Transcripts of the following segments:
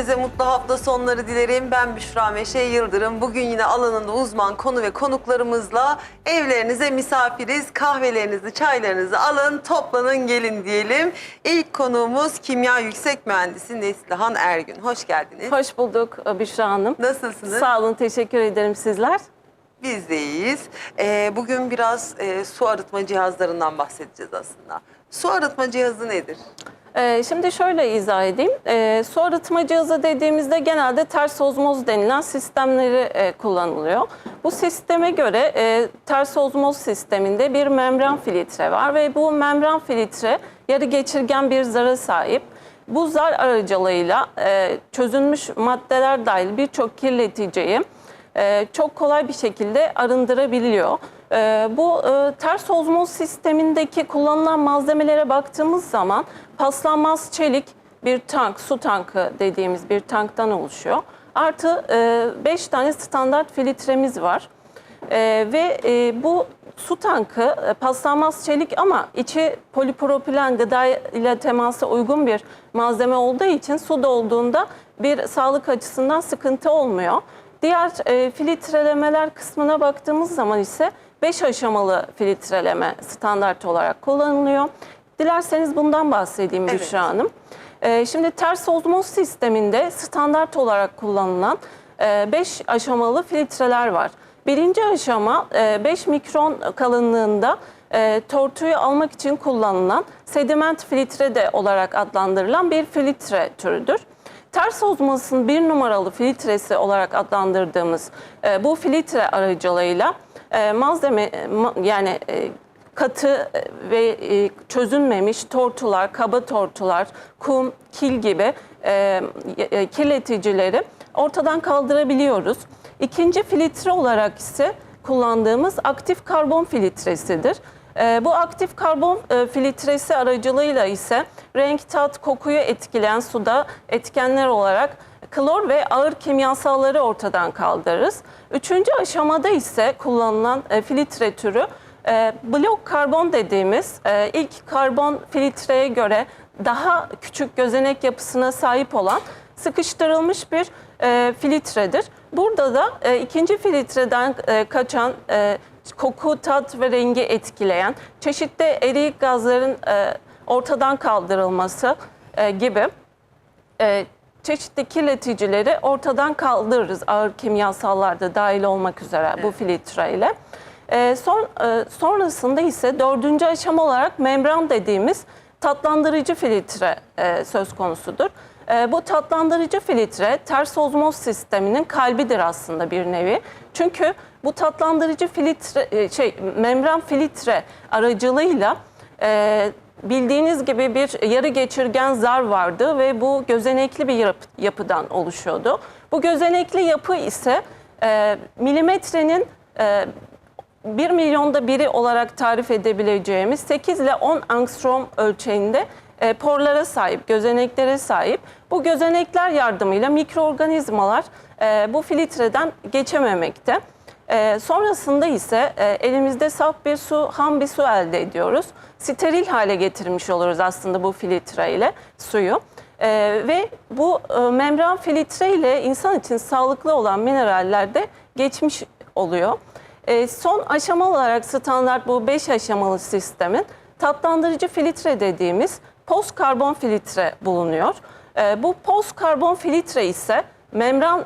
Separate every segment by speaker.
Speaker 1: herkese mutlu hafta sonları dilerim. Ben Büşra Meşe Yıldırım. Bugün yine alanında uzman konu ve konuklarımızla evlerinize misafiriz. Kahvelerinizi, çaylarınızı alın, toplanın gelin diyelim. İlk konuğumuz Kimya Yüksek Mühendisi Neslihan Ergün. Hoş geldiniz.
Speaker 2: Hoş bulduk e, Büşra Hanım.
Speaker 1: Nasılsınız?
Speaker 2: Sağ olun, teşekkür ederim sizler.
Speaker 1: Biz de iyiyiz. Ee, bugün biraz e, su arıtma cihazlarından bahsedeceğiz aslında. Su arıtma cihazı nedir?
Speaker 2: Ee, şimdi şöyle izah edeyim. Ee, su arıtma cihazı dediğimizde genelde ters ozmoz denilen sistemleri e, kullanılıyor. Bu sisteme göre e, ters ozmoz sisteminde bir membran filtre var ve bu membran filtre yarı geçirgen bir zara sahip. Bu zar aracılığıyla e, çözülmüş maddeler dahil birçok kirleticiyi çok kolay bir şekilde arındırabiliyor. E, bu e, ters ozmoz sistemindeki kullanılan malzemelere baktığımız zaman paslanmaz çelik bir tank, su tankı dediğimiz bir tanktan oluşuyor. Artı 5 tane standart filtremiz var. E, ve e, bu su tankı e, paslanmaz çelik ama içi polipropilen gıda ile temasa uygun bir malzeme olduğu için su dolduğunda bir sağlık açısından sıkıntı olmuyor. Diğer e, filtrelemeler kısmına baktığımız zaman ise 5 aşamalı filtreleme standart olarak kullanılıyor. Dilerseniz bundan bahsedeyim
Speaker 1: Evet.
Speaker 2: Büşra Hanım. E, şimdi ters ozmoz sisteminde standart olarak kullanılan 5 aşamalı filtreler var. Birinci aşama 5 mikron kalınlığında e, tortuyu almak için kullanılan sediment filtre de olarak adlandırılan bir filtre türüdür. Ters ozmosun bir numaralı filtresi olarak adlandırdığımız e, bu filtre aracılığıyla e, malzeme e, ma- yani e, katı e, ve e, çözünmemiş tortular, kaba tortular, kum, kil gibi e, e, kirleticileri ortadan kaldırabiliyoruz. İkinci filtre olarak ise kullandığımız aktif karbon filtresidir. E, bu aktif karbon e, filtresi aracılığıyla ise renk, tat, kokuyu etkileyen suda etkenler olarak klor ve ağır kimyasalları ortadan kaldırırız. Üçüncü aşamada ise kullanılan e, filtre türü e, blok karbon dediğimiz ilk karbon filtreye göre daha küçük gözenek yapısına sahip olan sıkıştırılmış bir filtredir. Burada da ikinci filtreden kaçan koku, tat ve rengi etkileyen çeşitli eriyik gazların e, ortadan kaldırılması e, gibi e, çeşitli kirleticileri ortadan kaldırırız. Ağır kimyasallar da dahil olmak üzere bu filtre ile. E, son, e, sonrasında ise dördüncü aşama olarak membran dediğimiz tatlandırıcı filtre e, söz konusudur. E, bu tatlandırıcı filtre ters ozmoz sisteminin kalbidir aslında bir nevi. Çünkü bu tatlandırıcı filtre e, şey membran filtre aracılığıyla e, bildiğiniz gibi bir yarı geçirgen zar vardı ve bu gözenekli bir yap- yapıdan oluşuyordu. Bu gözenekli yapı ise e, milimetrenin e, 1 milyonda biri olarak tarif edebileceğimiz 8 ile 10 angstrom ölçeğinde e, porlara sahip, gözeneklere sahip. Bu gözenekler yardımıyla mikroorganizmalar e, bu filtreden geçememekte. E, sonrasında ise e, elimizde saf bir su, ham bir su elde ediyoruz. Steril hale getirmiş oluruz aslında bu filtre ile suyu. E, ve bu e, membran filtre ile insan için sağlıklı olan mineraller de geçmiş oluyor. E, son aşama olarak standart bu 5 aşamalı sistemin tatlandırıcı filtre dediğimiz post karbon filtre bulunuyor. Bu post karbon filtre ise membran e,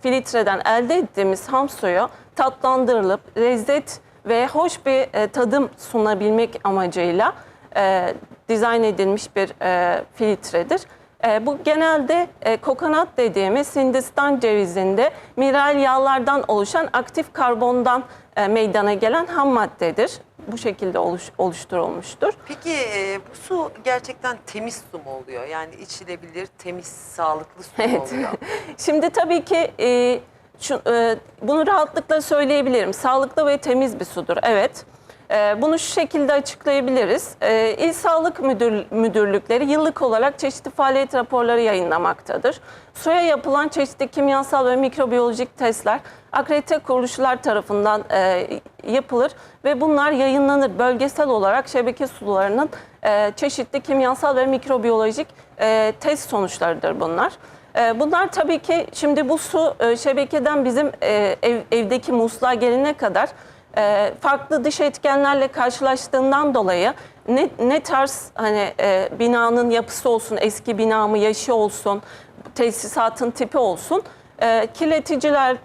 Speaker 2: filtreden elde ettiğimiz ham suyu tatlandırılıp lezzet ve hoş bir e, tadım sunabilmek amacıyla e, dizayn edilmiş bir e, filtredir. E, bu genelde e, kokonat dediğimiz Hindistan cevizinde mineral yağlardan oluşan aktif karbondan e, meydana gelen ham maddedir. Bu şekilde oluş, oluşturulmuştur.
Speaker 1: Peki e, bu su gerçekten temiz su mu oluyor? Yani içilebilir, temiz, sağlıklı su mu
Speaker 2: Evet.
Speaker 1: oluyor?
Speaker 2: Şimdi tabii ki e, şu, e, bunu rahatlıkla söyleyebilirim. Sağlıklı ve temiz bir sudur. Evet. E, bunu şu şekilde açıklayabiliriz. E, İl Sağlık Müdür, Müdürlükleri yıllık olarak çeşitli faaliyet raporları yayınlamaktadır. Suya yapılan çeşitli kimyasal ve mikrobiyolojik testler akredite kuruluşlar tarafından e, yapılır ve bunlar yayınlanır. Bölgesel olarak şebeke sularının e, çeşitli kimyasal ve mikrobiyolojik e, test sonuçlarıdır bunlar. E, Bunlar tabii ki şimdi bu su e, şebekeden bizim e, ev- evdeki musluğa gelene kadar e, farklı dış etkenlerle karşılaştığından dolayı ne, ne tarz hani binanın yapısı olsun, eski bina mı, yaşı olsun, tesisatın tipi olsun kirleticiler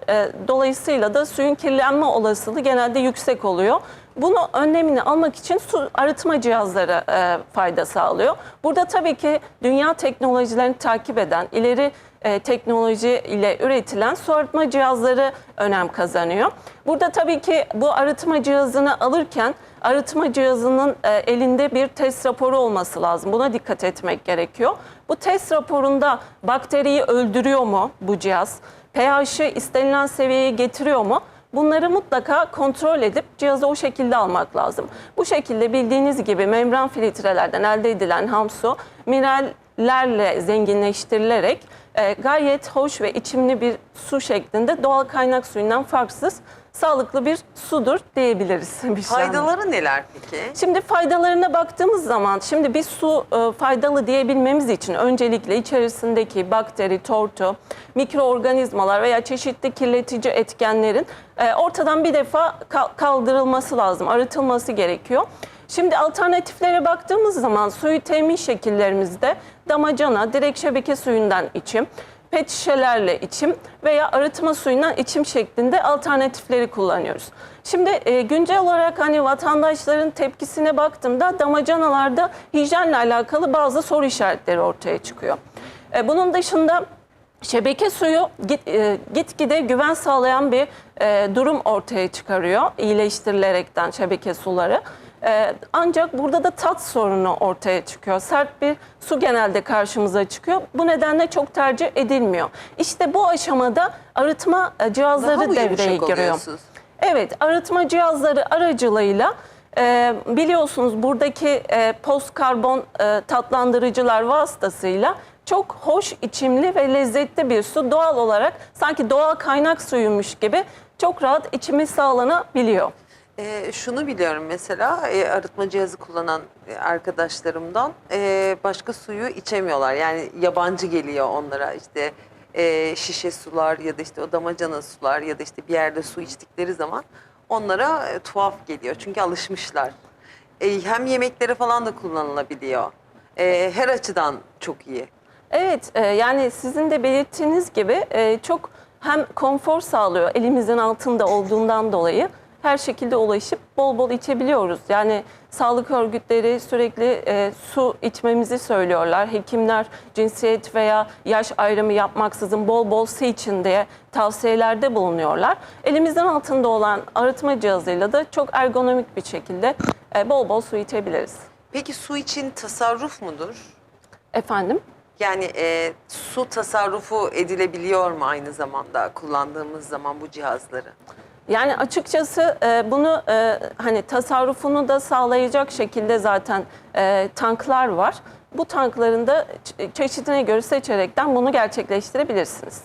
Speaker 2: dolayısıyla da suyun kirlenme olasılığı genelde yüksek oluyor. Bunu önlemini almak için su arıtma cihazları e, fayda sağlıyor. Burada tabii ki dünya teknolojilerini takip eden, ileri e, teknoloji ile üretilen su arıtma cihazları önem kazanıyor. Burada tabii ki bu arıtma cihazını alırken arıtma cihazının e, elinde bir test raporu olması lazım. Buna dikkat etmek gerekiyor. Bu test raporunda bakteriyi öldürüyor mu bu cihaz? pH'i istenilen seviyeye getiriyor mu? Bunları mutlaka kontrol edip cihazı o şekilde almak lazım. Bu şekilde bildiğiniz gibi membran filtrelerden elde edilen ham su minerallerle zenginleştirilerek e, gayet hoş ve içimli bir su şeklinde doğal kaynak suyundan farksız sağlıklı bir sudur diyebiliriz. Büşra Hanım.
Speaker 1: Faydaları neler peki?
Speaker 2: Şimdi faydalarına baktığımız zaman şimdi bir su e, faydalı diyebilmemiz için öncelikle içerisindeki bakteri, tortu, mikroorganizmalar veya çeşitli kirletici etkenlerin e, ortadan bir defa ka- kaldırılması lazım, arıtılması gerekiyor. Şimdi alternatiflere baktığımız zaman suyu temin şekillerimizde damacana, direkt şebeke suyundan içim, pet şişelerle içim veya arıtma suyundan içim şeklinde alternatifleri kullanıyoruz. Şimdi e, güncel olarak hani vatandaşların tepkisine baktığımda damacanalarda hijyenle alakalı bazı soru işaretleri ortaya çıkıyor. E, bunun dışında şebeke suyu git, e, güven sağlayan bir e, durum ortaya çıkarıyor iyileştirilerekten şebeke suları. E, ancak burada da tat sorunu ortaya çıkıyor. Sert bir su genelde karşımıza çıkıyor. Bu nedenle çok tercih edilmiyor. İşte bu aşamada arıtma e, cihazları
Speaker 1: Daha mı
Speaker 2: devreye
Speaker 1: yumuşak
Speaker 2: giriyor.
Speaker 1: oluyorsunuz?
Speaker 2: Evet, arıtma cihazları aracılığıyla e, biliyorsunuz buradaki e, post karbon e, tatlandırıcılar vasıtasıyla çok hoş, içimli ve lezzetli bir su doğal olarak sanki doğal kaynak suyumuş gibi çok rahat içimi sağlanabiliyor.
Speaker 1: Ee, şunu biliyorum mesela e, arıtma cihazı kullanan e, arkadaşlarımdan e, başka suyu içemiyorlar. Yani yabancı geliyor onlara işte e, şişe sular ya da işte o damacana sular ya da işte bir yerde su içtikleri zaman onlara e, tuhaf geliyor. Çünkü alışmışlar. E, hem yemeklere falan da kullanılabiliyor. E, her açıdan çok iyi.
Speaker 2: Evet, e, yani sizin de belirttiğiniz gibi e, çok hem konfor sağlıyor elimizin altında olduğundan dolayı her şekilde ulaşıp bol bol içebiliyoruz. Yani sağlık örgütleri sürekli e, su içmemizi söylüyorlar. Hekimler cinsiyet veya yaş ayrımı yapmaksızın bol bol su için diye tavsiyelerde bulunuyorlar. Elimizin altında olan arıtma cihazıyla da çok ergonomik bir şekilde e, bol bol su içebiliriz.
Speaker 1: Peki su için tasarruf mudur?
Speaker 2: Efendim?
Speaker 1: Yani e, su tasarrufu edilebiliyor mu aynı zamanda kullandığımız zaman bu cihazları?
Speaker 2: Yani açıkçası e, bunu e, hani tasarrufunu da sağlayacak şekilde zaten e, tanklar var. Bu tankların da çe- çeşidine göre seçerekten bunu gerçekleştirebilirsiniz.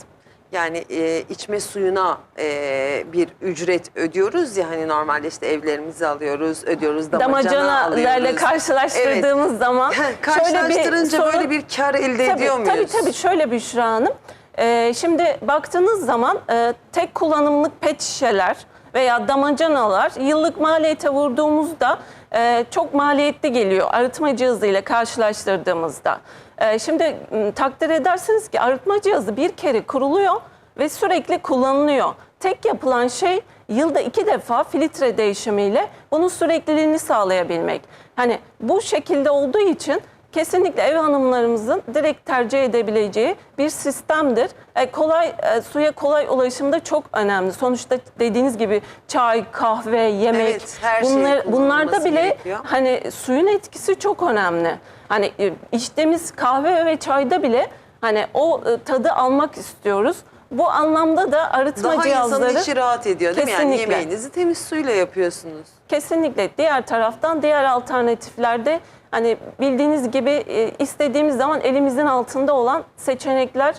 Speaker 1: Yani e, içme suyuna e, bir ücret ödüyoruz ya hani normalde işte evlerimizi alıyoruz, ödüyoruz, damacana alıyoruz.
Speaker 2: karşılaştırdığımız zaman şöyle
Speaker 1: Karşılaştırınca
Speaker 2: sorun-
Speaker 1: böyle bir kar elde
Speaker 2: Tabii,
Speaker 1: ediyor muyuz?
Speaker 2: Tabii tabii şöyle Büşra Hanım. Ee, şimdi baktığınız zaman e, tek kullanımlık pet şişeler veya damacanalar yıllık maliyete vurduğumuzda e, çok maliyetli geliyor arıtma cihazıyla karşılaştırdığımızda. E, şimdi takdir edersiniz ki arıtma cihazı bir kere kuruluyor ve sürekli kullanılıyor. Tek yapılan şey yılda iki defa filtre değişimiyle bunun sürekliliğini sağlayabilmek. Hani bu şekilde olduğu için kesinlikle ev hanımlarımızın direkt tercih edebileceği bir sistemdir. E, kolay e, suya kolay ulaşım da çok önemli. Sonuçta dediğiniz gibi çay, kahve, yemek
Speaker 1: Evet, her şey
Speaker 2: bunlar bunlarda
Speaker 1: kullanılması
Speaker 2: bile
Speaker 1: gerekiyor.
Speaker 2: hani suyun etkisi çok önemli. Hani e, içtiğimiz kahve ve çayda bile hani o e, tadı almak istiyoruz. Bu anlamda da arıtma
Speaker 1: Daha
Speaker 2: cihazları
Speaker 1: insanın içi rahat ediyor değil mi? Yani
Speaker 2: Kesinlikle.
Speaker 1: yemeğinizi temiz suyla yapıyorsunuz.
Speaker 2: Kesinlikle. Diğer taraftan diğer alternatiflerde hani bildiğiniz gibi e, istediğimiz zaman elimizin altında olan seçenekler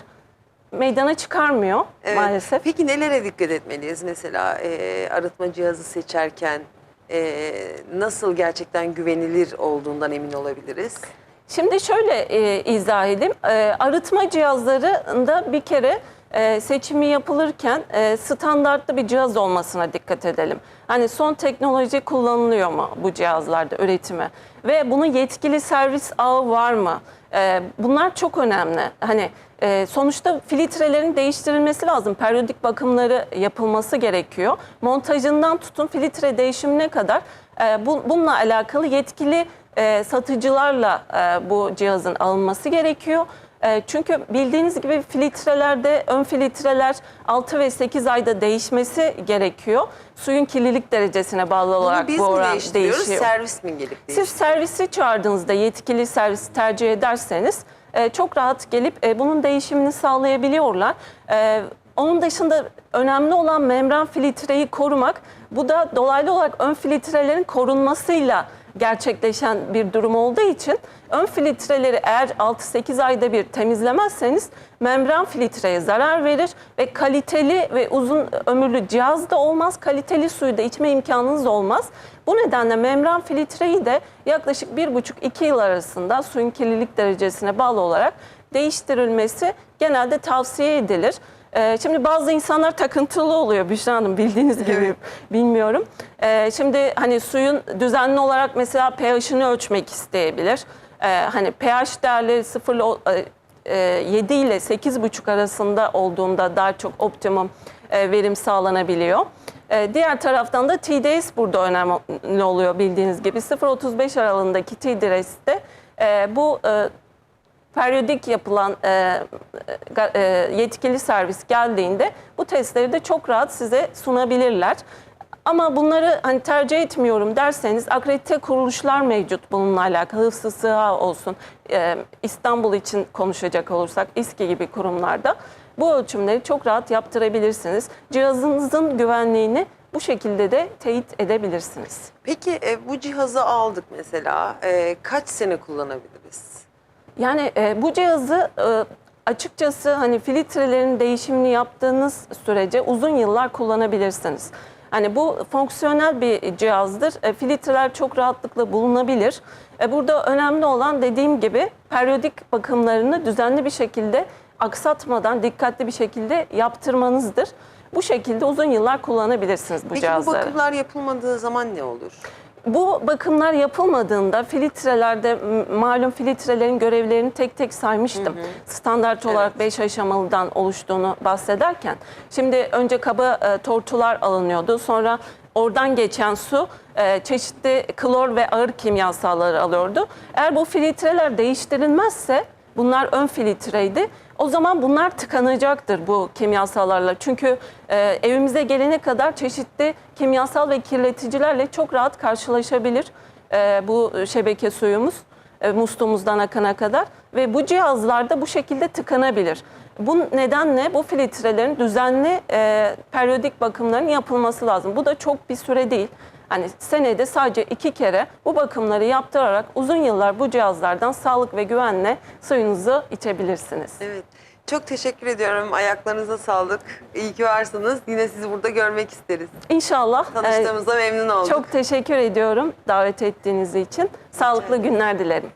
Speaker 2: meydana çıkarmıyor
Speaker 1: Evet.
Speaker 2: maalesef.
Speaker 1: Peki nelere dikkat etmeliyiz mesela e, arıtma cihazı seçerken? e, nasıl gerçekten güvenilir olduğundan emin olabiliriz?
Speaker 2: Şimdi şöyle e, izah edeyim. E, arıtma cihazlarında bir kere e, seçimi yapılırken e, standartlı bir cihaz olmasına dikkat edelim. Hani son teknoloji kullanılıyor mu bu cihazlarda üretime? Ve bunun yetkili servis ağı var mı? E, bunlar çok önemli. Hani e, sonuçta filtrelerin değiştirilmesi lazım. Periyodik bakımları yapılması gerekiyor. Montajından tutun filtre değişimine kadar e, bu, bununla alakalı yetkili satıcılarla bu cihazın alınması gerekiyor. E, çünkü bildiğiniz gibi filtrelerde ön filtreler 6 ve 8 ayda değişmesi gerekiyor. Suyun kirlilik derecesine bağlı olarak bu
Speaker 1: mi
Speaker 2: oran değişiyor.
Speaker 1: servis mi gelip
Speaker 2: Siz
Speaker 1: değiştiriyor?
Speaker 2: servisi çağırdığınızda yetkili servisi tercih ederseniz e, çok rahat gelip e, bunun değişimini sağlayabiliyorlar. E, onun dışında önemli olan membran filtreyi korumak. Bu da dolaylı olarak ön filtrelerin korunmasıyla gerçekleşen bir durum olduğu için ön filtreleri eğer 6-8 ayda bir temizlemezseniz membran filtreye zarar verir ve kaliteli ve uzun ömürlü cihaz da olmaz, kaliteli suyu da içme imkanınız olmaz. Bu nedenle membran filtreyi de yaklaşık 1,5-2 yıl arasında suyun kirlilik derecesine bağlı olarak değiştirilmesi genelde tavsiye edilir. Ee, şimdi bazı insanlar takıntılı oluyor Büşra Hanım bildiğiniz gibi
Speaker 1: Evet.
Speaker 2: bilmiyorum. Ee, şimdi hani suyun düzenli olarak mesela pH'ini ölçmek isteyebilir. Ee, hani pH değerleri 0 ile o- e, 7 ile 8,5 arasında olduğunda daha çok optimum e, verim sağlanabiliyor. E, Diğer taraftan da TDS burada önemli oluyor bildiğiniz gibi. 0.35 aralığındaki TDS'te e, bu e, periyodik yapılan e, ga- e, yetkili servis geldiğinde bu testleri de çok rahat size sunabilirler. Ama bunları hani tercih etmiyorum derseniz akredite kuruluşlar mevcut bununla alakalı. Hıfzı olsun, e, İstanbul için konuşacak olursak İSKİ gibi kurumlarda bu ölçümleri çok rahat yaptırabilirsiniz. Cihazınızın güvenliğini bu şekilde de teyit edebilirsiniz.
Speaker 1: Peki e, bu cihazı aldık mesela. E, kaç sene kullanabiliriz?
Speaker 2: Yani e, bu cihazı e, açıkçası hani filtrelerin değişimini yaptığınız sürece uzun yıllar kullanabilirsiniz. Hani bu fonksiyonel bir cihazdır. E, filtreler çok rahatlıkla bulunabilir. E, burada önemli olan dediğim gibi periyodik bakımlarını düzenli bir şekilde aksatmadan dikkatli bir şekilde yaptırmanızdır. Bu şekilde uzun yıllar kullanabilirsiniz bu
Speaker 1: Peki bu
Speaker 2: cihazları.
Speaker 1: bakımlar yapılmadığı zaman ne olur?
Speaker 2: Bu bakımlar yapılmadığında filtrelerde malum filtrelerin görevlerini tek tek saymıştım. Standart olarak 5 aşamalıdan oluştuğunu bahsederken. Şimdi önce kaba e, tortular alınıyordu. Sonra oradan geçen su e, çeşitli klor ve ağır kimyasalları alıyordu. Eğer bu filtreler değiştirilmezse bunlar ön filtreydi. O zaman bunlar tıkanacaktır bu kimyasallarla. Çünkü e, evimize gelene kadar çeşitli kimyasal ve kirleticilerle çok rahat karşılaşabilir e, bu şebeke suyumuz. E, musluğumuzdan akana kadar ve bu cihazlarda bu şekilde tıkanabilir. Bu nedenle bu filtrelerin düzenli e, periyodik bakımların yapılması lazım. Bu da çok bir süre değil. Hani senede sadece iki kere bu bakımları yaptırarak uzun yıllar bu cihazlardan sağlık ve güvenle suyunuzu içebilirsiniz.
Speaker 1: Evet. Çok teşekkür ediyorum. Ayaklarınıza sağlık. İyi ki varsınız. Yine sizi burada görmek isteriz.
Speaker 2: İnşallah.
Speaker 1: Tanıştığımıza memnun olduk.
Speaker 2: çok teşekkür ediyorum davet ettiğiniz için. Sağlıklı günler dilerim.